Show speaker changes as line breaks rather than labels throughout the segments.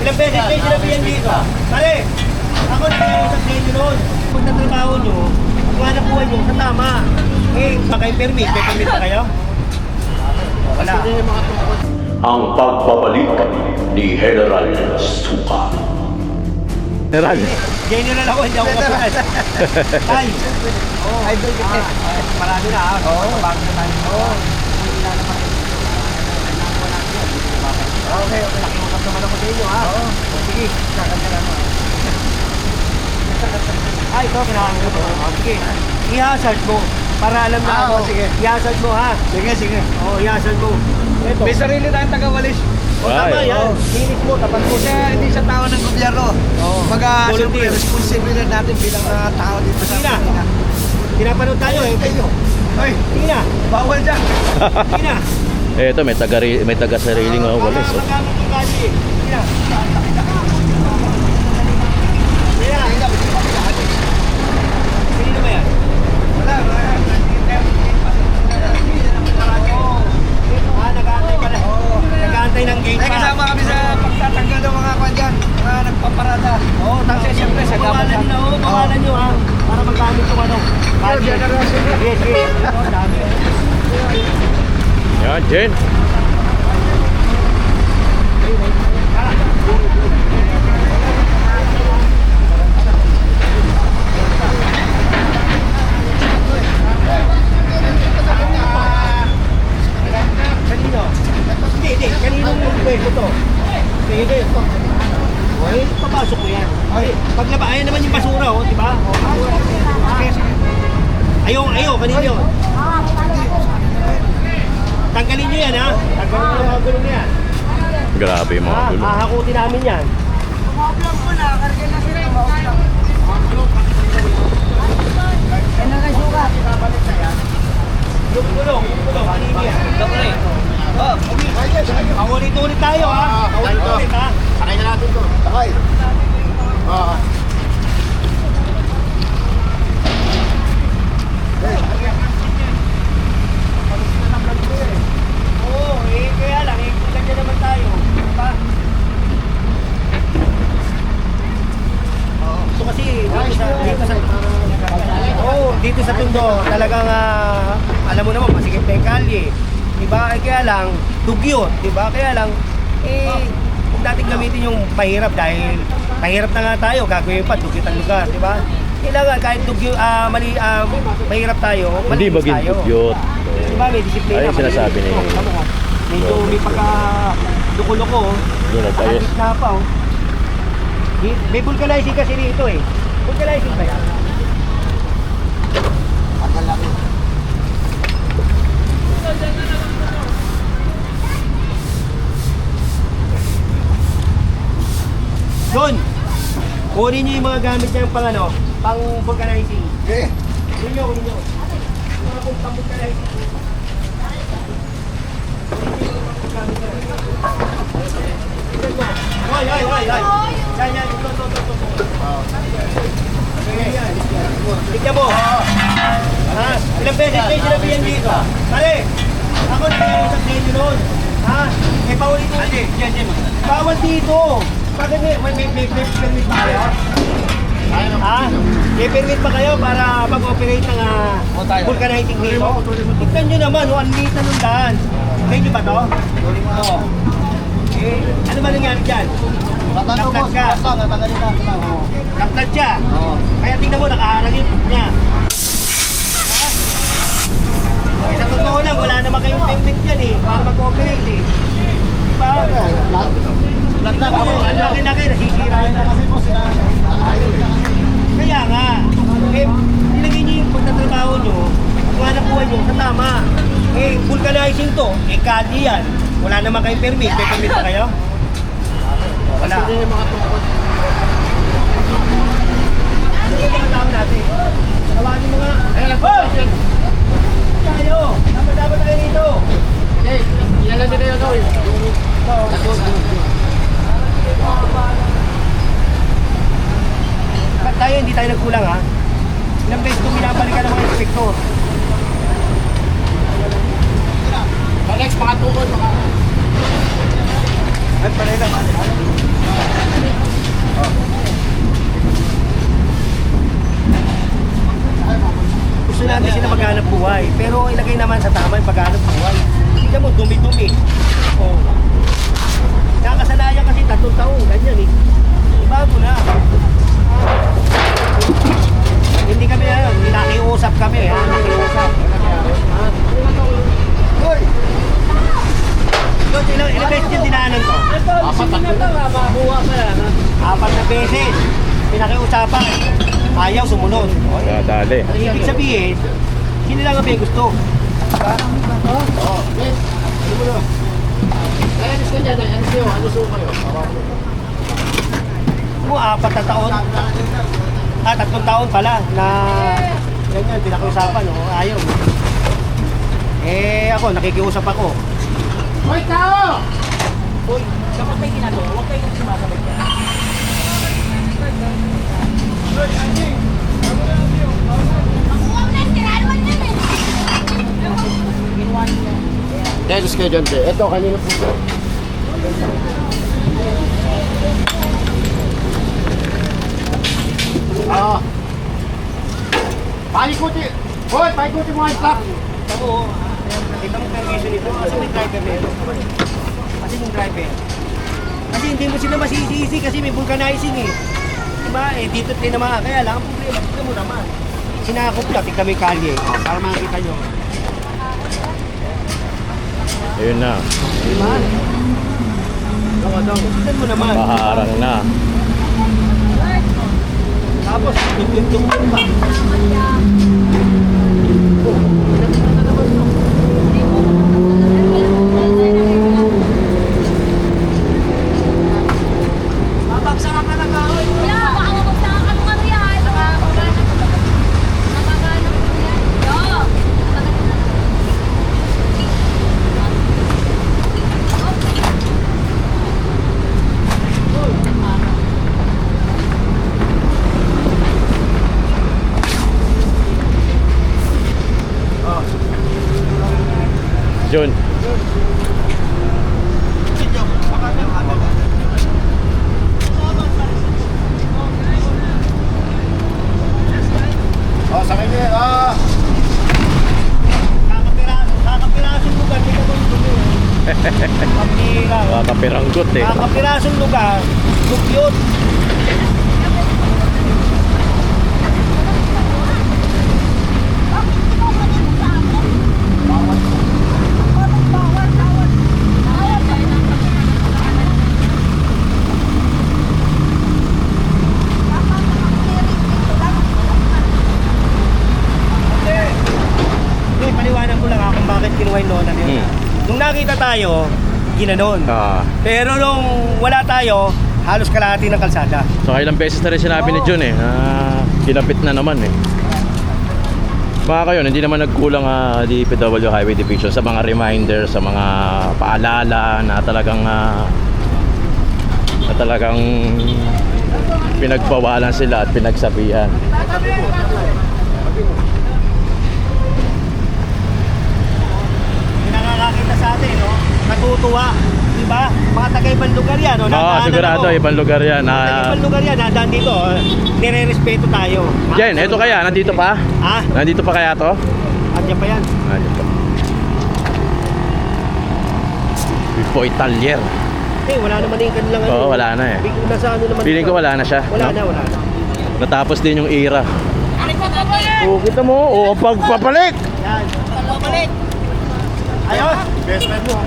Ilang beses kayo sinabihan dito? Pare, ako nag-iusap sa inyo noon. Kung natrabaho nyo, kung hanap buhay nyo, sa tama. Eh, baka yung permit, may permit ba kayo? Wala.
ang pagbabalik ni General Suka.
General.
General ako, hindi ako kapunan. Ay, oh, kita. Marami na ah. Oo. Bago na tayo. Oo. Okay, okay. Nakiusap naman ako sa inyo ha. Oo. Sige, kakanta lang mo. Ay, ito, kailangan ko to. Oh, Sige, i-hazard mo. Para alam na
Ah,
ako.
oh, sige.
I-hazard mo ha.
Sige, sige.
Oo, i-hazard mo. Ito.
May sarili tayong taga-walis.
O, tama
Ay,
yan. Linis mo, tapat mo.
Kasi hindi siya tao ng gobyerno.
Oo.
Baga,
Volunteer.
siyempre, responsibilidad natin bilang mga tao dito sa
Sige na.
Pilipinas.
Pinapanood tayo eh. Kayo.
Hoy,
Sige na.
bawal dyan.
Sige na.
Eh, ito, may taga, may taga sariling oh, walis.
Para
Oh.
magamit yung gadget. Sige na. Sige na. Kanino ba yan?
Wala, wala.
Ah, nag-aantay pala. Nag-aantay ng gate
Ay, kasama kami sa pagtatanggal ng mga kwan dyan. Mga nagpaparada.
Oo,
Kasi siyempre sa
Pangalan
gabat.
nila, oo, pangalan nyo ha. Para magamit yung ano. Oo, dami.
Yan, Jen.
Kanino? Hindi, hindi. Kaninong pwesto to? Pwede. Okay, papasok mo yan. Ay, paglaba, ayan naman yung basura, oh, di ba? Oh, basura. Sige, sige. Ayaw, ayaw, kanino yun? Yan, yung mga gulong na yan.
Grabe yung mga
Ha?
gulo.
Hahakutin namin yan.
Tumaoblang po na. Karga na sila. Tumaoblang.
Yung gulong, yung gulong, kanino yan? Dobre. Oh, Paulit-ulit tayo, ha? Paulit-ulit, ha?
Sakay na natin to. Sakay. Oo.
Oo, eh, kaya lang, eh, kulang na naman tayo. Diba? Oo. So kasi, dito sa, dito sa, Oo, dito sa Tundo, talagang, ah, alam mo naman, masikip na yung kalye. Diba? Eh, kaya lang, dugyo, diba? Kaya lang, eh, kung natin gamitin yung mahirap dahil mahirap na nga tayo, gagawin pa, dugyot ang lugar, diba? Kailangan kahit dugyo, ah, mali, ah, mahirap tayo,
Hindi
malinis
baging
tayo.
dugyot.
Diba, may disiplina.
Ay, yung sinasabi ni-
Oh, tama. Medyo may pagka loko-loko. oh.
Yun, nagayos.
Na pa, oh. Di- May vulcanizing kasi dito eh. Vulcanizing ba yan? Doon! Kunin niyo yung mga gamit niya pang ano, pang vulcanizing.
Okay.
Kunin niyo, kunin niyo. Yung mga pang pang vulcanizing. Hoy, hoy, hoy, hoy. Yan, yan. Ito, ito, ito, ito. Yan. Tignan mo. Ha? Ilang beses kayo sinabihan dito? Pare, ako nag-iusap sa inyo noon. Ha? Eh, paulit-ulit. Yan, yan. Bawal dito. Bakit may, may, may, may, may permit ba kayo? Ha? May permit ba kayo para mag-operate ng uh, vulcanizing dito? Tignan nyo naman, oh, ang liit na nung daan. Medyo ba to? Oo. Eh, ano ba nangyari dyan? Naklat ka. Naklat siya. Kaya tingnan mo, nakaharang yung niya. Ha? Eh, sa totoo lang, wala naman kayong permit dyan eh, para mag-operate eh. Diba? Flat na ako. Ang laki-laki, nasisira na. Kaya nga, eh, nilagay niyo yung pagtatrabaho nyo, kung hanap buhay nyo, sa tama. Eh, vulcanizing to, eh, kadi yan. Wala naman kayong permit. May permit kayo? Wala. Ano yung mga tao natin? Tawagin nga. Hoy! Tayo! Dapat dapat tayo dito. Ba't tayo hindi tayo nagkulang ha? Ilang beses kong binabalikan ng mga inspektor.
Alex, mga tukod, mga...
Ay, pare lang. Gusto natin sila maghanap buhay, pero ilagay naman sa tama yung paghanap buhay. Tignan mo, dumi-dumi. Oh. Nakasanayan kasi tatlong taon, ganyan eh. Bago na. Hindi kami ayun, nakiusap kami ha, nakiusap. Ha? Hoy! Doon, ilang, ilang beses yung dinaanan ko? Apat na Apat na beses. Pinakiusapan. Ayaw sumunod. O,
Ah, dali.
ang ibig sabihin, sino lang ang may gusto? Diba? Oo. Ano mo na? Mo, apat na taon. Ah, tatlong taon pala na ganyan, pinakiusapan. Oh, ayaw. Eh, ako, nakikiusap ako. Hoy, tao! Hoy, kapag may ginagawa, huwag kayong sumasagot ka.
Telos kayo dyan, te. Ito, kanina po. Ah. Palikuti. Hoy, palikuti mo ang truck.
Ako, kita mo permission nito. Kasi may driver na ito. Kasi yung driver. Kasi hindi mo sila masisisi kasi may vulcanizing eh. Diba? Eh, dito tinamaan. Kaya lang, ang problema, tignan mo naman. Sinakop na, tignan mo yung kalye. Para makikita nyo.
Ayun na.
Diba? Tignan mo naman.
Paharang na.
Tapos, tugtog pa. Mabagsakan ka na kahoy.
Jun.
Oh, sa kanya. Ah.
Kakapiraso, kakapirasong lugar, di ka kung dumi. Kapira.
Kakapiranggot eh.
Kakapirasong lugar, dugyot. Hindi, paliwanag ko lang ha kung bakit kinuha yung nona na yun.
Hmm.
Nung nakita tayo, ginanon.
Ah.
Pero nung wala tayo, halos kalahati ng kalsada.
So ilang beses na rin sinabi ni Jun eh. Ah, kinapit na naman eh. Mga kayo, hindi naman nagkulang ah, DPW Highway Division sa mga reminder, sa mga paalala na talagang ah, na talagang pinagbawalan sila at pinagsabihan.
Yung nakakakita sa atin, no? Natutuwa. Di ba? Mga taga-ibang lugar yan, no?
Oo, sigurado,
ako.
ibang lugar yan.
Mga
Ah,
taga-ibang lugar yan, nadaan dito. oh. Nire-respeto tayo.
Jen, eto kaya, nandito pa?
Ha?
Nandito pa kaya to?
Andiyan pa yan.
Nandito pa. Before Italier.
Eh, wala naman yung kanilang ano.
Oo, wala na eh.
Big- Nasa ano naman.
Feeling ko wala na siya.
Wala
no?
na, wala na.
Natapos din yung era. Oo, kita mo. Oo, pagpapalik.
Yan. Ayos.
Best friend mo.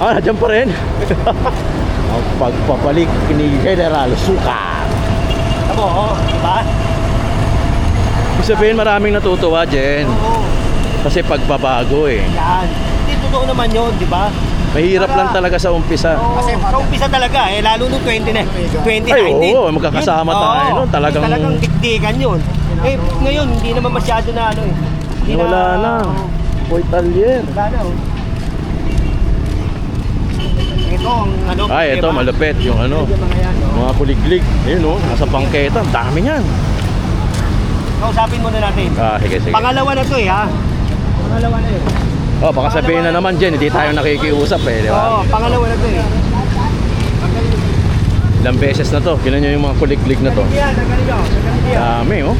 Ah, nandiyan pa rin. Ang pagpapalik ni General Suka.
Tamo, oh. Diba?
Ibig sabihin maraming natutuwa, Jen.
Oo.
Kasi pagbabago eh.
Yan. Hindi totoo naman yun, di ba?
Mahirap lang talaga sa umpisa.
Kasi sa umpisa talaga, eh, lalo nung 20 na, 2019.
Ay, oo, magkakasama
Yun,
tayo nun, talagang-
Talagang dikdikan yun. Eh, ngayon, hindi naman masyado na ano eh. Hindi
Wala na. Po Italier.
Wala na, oh. Ito ang ano.
Ay, ito
diba?
malupit yung ano.
Mga oh.
Kuliglig. Ayun oh, nasa bangketa. Ang dami niyan.
Kausapin muna natin.
Ah, sige, sige.
Pangalawa na to eh, ha? Pangalawa na yun.
Oh, baka sabihin na naman, Jen, hindi tayo nakikiusap eh, di
Oo,
ba?
pangalawa na to eh.
Ilang beses na to. Kinan nyo yung mga kuliglig na to. Dami oh.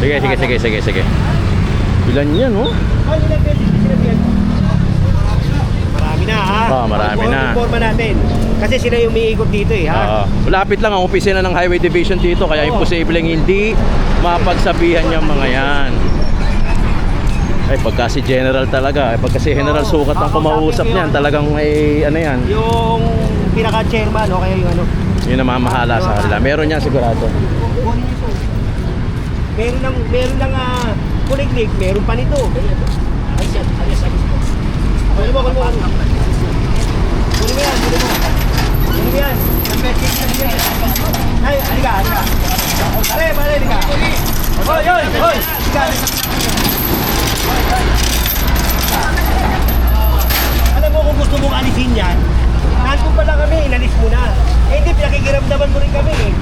Sige, sige, sige, sige, sige. Ilan yan, oh?
Oh, ilang beses sinabihan? Marami na, ha?
Oo,
Informa natin. Kasi sila yung umiikot dito, eh, ha?
Oo. Malapit lang ang opisina ng Highway Division dito kaya
Oo.
imposibleng hindi mapagsabihan yung mga yan. Ay, pagka si General talaga, ay pagka si General
Oo.
Sukat ang kumausap
Kakausapin
niyan,
yun.
talagang may ano yan,
Yung pinaka-chairman, o kaya yung ano.
yun ang mamamahala sa kanila. Meron yan sigurado.
Meron ng, meron ng uh, kuliglig, meron pa nito. Ay, siya, kunin mo, kunin mo. Kunin mo yan, kunin mo. Kunin mo yan. Ay, halika, halika. Pare, pare, halika. Hoy, hoy, hoy. Halika. Alam mo kung gusto mong alisin yan, nandun pa lang kami, inalis mo na. Eh di, pinakikiramdaman mo rin kami eh.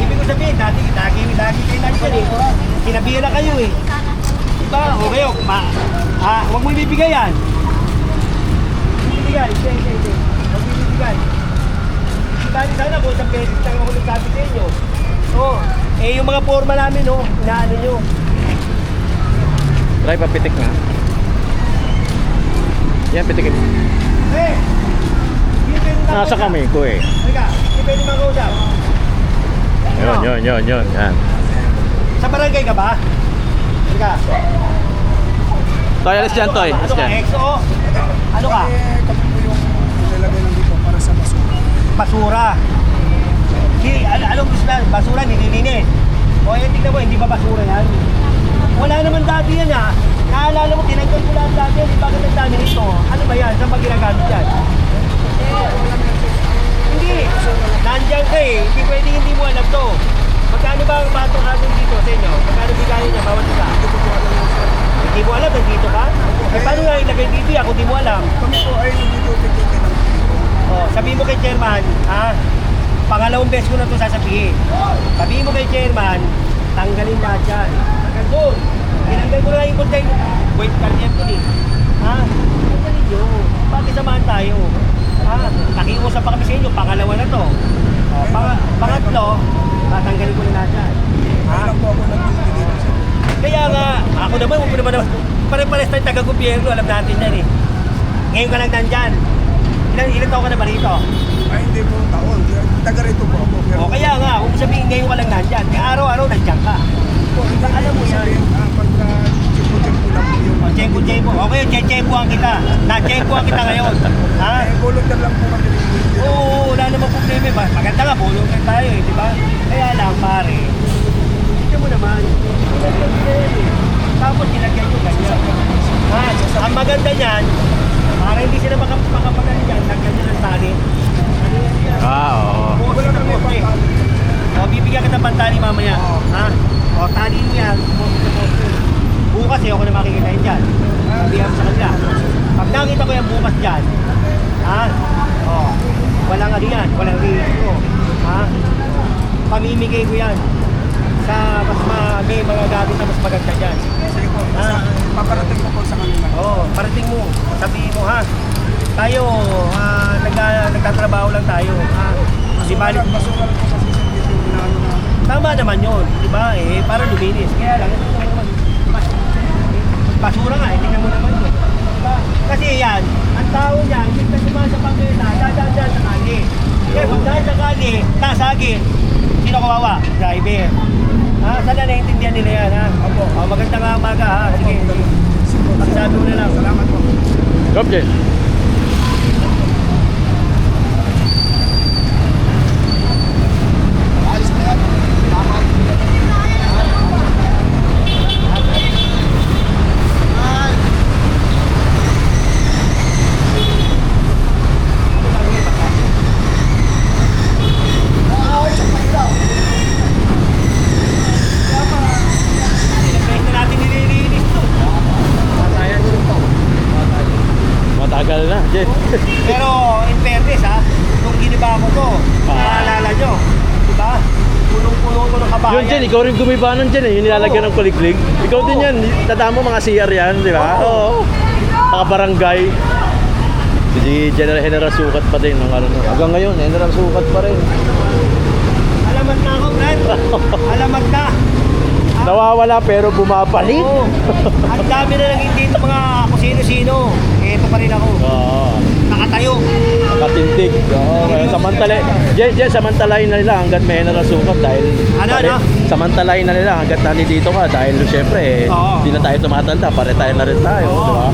Ibig ko sabihin, dati, dati, dati kayo nandyan eh. Sinabihan na kayo eh. Diba? O kayo, ma, ah, huwag mo ibibigay yan. Ibibigay, hindi, hindi, hindi. Huwag ibibigay. Dati sana kung isang beses lang ako nagsabi sa inyo. Oo. Eh yung mga forma namin, oh, inaano nyo.
Try papitik nga. Yan, pitikin.
Eh!
Nasa kami ko eh.
Halika, hindi pwede makausap.
Yun, yun, yun, yun. Yan.
Sa barangay ka ba? Halika.
Toy, alis dyan, Toy. Alis
Ano ka,
dyan.
EXO? Ano ka?
Eh, kami po yung nilalagay lang dito para sa basura.
Basura. Hindi, al anong gusto na? Basura, nililinis. O yan, tignan mo, hindi ba basura yan? Wala naman dati yan ha. Naalala mo, tinanggal ko lahat dati. Di bakit ang dami nito? Ano ba yan? Saan ba ginagamit yan? Hindi. Nandiyan ka eh. Hindi pwede hindi mo alam to. Magkano ba ang batong hangin dito sa inyo? Magkano bigayan niya bawat isa? Hindi mo alam, nandito ka? Eh, paano nga ilagay dito yan kung di mo alam?
Kami po ay dito tikitin ng
Oh, sabihin mo kay chairman, ha? Pangalawang beses ko na ito sasabihin. Sabihin mo kay chairman, tanggalin lahat yan. Hanggang doon. Tinanggal ko na yung container. Wait, kardiyan ko din. Ha? Tanggalin nyo. Bakit samahan tayo? Ha? Nakiusap pa kami sa inyo, pangalawa na to. Oh, pang pangatlo, tatanggalin ko na lahat yan. Ha?
Kaya
nga, ako naman, huwag mo naman naman. Pare-pares tayo taga-gobyerno, alam natin yan eh. Ngayon ka lang nandyan. Ilan, ilan taon ka na ba rito?
Ay, hindi po taon. Taga rito po ako. Pero
O kaya nga, kung sabihin ngayon ka lang nandyan, kaya araw-araw nandyan ka.
po, hindi
alam mo yan.
ah, pagka chipo-chipo lang po yung...
O, Chempo, Chempo. Okay, Chempoan kita. Na-Chempoan kita ngayon. Ha?
Eh, volunteer lang po kami.
Oo, wala namang problema. Maganda nga, ka tayo eh, di ba? Kaya lang, pare. Tignan mo naman. Nilagyan nila yan eh. Tapos nilagyan nyo ganyan. Ha? Ang maganda niyan, para hindi sila makap makapagaling dyan, lagyan nyo ng tali. Ano yan yan?
Ah, oo.
Poste na poste. O, bibigyan kita ng pantali mamaya. Ha? O, tali mo yan. Poste na poste. Bukas eh, ako na makikita yun dyan. Sabihan mo sa kanila. Pag nakita ko yan bukas dyan, ha? O, walang ano yan, walang risko. Ha? Pamimigay ko yan sa mas ma may mga gamit na mas maganda dyan.
Sige po, basta paparating ko po sa kanila.
Oo, parating mo. Sabihin mo ha. Tayo, ah, nagka, nagtatrabaho lang tayo. Ha? Di ba?
Basura, lang po kasi sa dito yung inaano na.
Tama naman yun, di ba? Eh, para luminis. Kaya lang, ito naman, bas- basura nga, eh, tingnan mo naman yun. Diba? Kasi yan, ang tao niya, hindi ka naman sa pangkita, dadaan sa kali. Kaya pag dahil sa kali, nasagin, sino kawawa? Driver. Ha, sana naiintindihan nila yan, ha? Opo. Oh, magandang umaga, ha? Sige. Pagsabi mo na lang.
Salamat po.
Drop din.
Alis na yan. Tama. Ay. Ay, sa pagdaw.
Ilang beses na natin nililinis to.
Matagal na, Jen.
Pero in fairness ha, nung giniba ko to,
Ah.
naalala nyo, di ba? Punong-puno to ng kabayan.
Yun, Jen, ikaw rin gumiba nun, Jen eh. Yung nilalagyan ng kuliglig. Ikaw din yan. Mo mga CR yan, di ba? Oo. Mga barangay. Si General General Sukat pa din. Nung ano, no. Hanggang ngayon, General Sukat pa rin.
Alamat na ako, Brad. Alamat na.
Nawawala pero bumabalik.
Oo. Ang dami na naging dito mga kung sino-sino. Ito pa rin ako.
Oo.
Nakatayo.
Nakatindig. Oo. kaya samantala, diyan, diyan samantalahin na nila hanggat may general sukat dahil
Ano,
pare-
ano?
samantalahin na nila hanggat nandito ka dahil syempre eh,
Oo.
hindi na tayo tumatanda, pare tayo na rin tayo,
Oo.
di ba?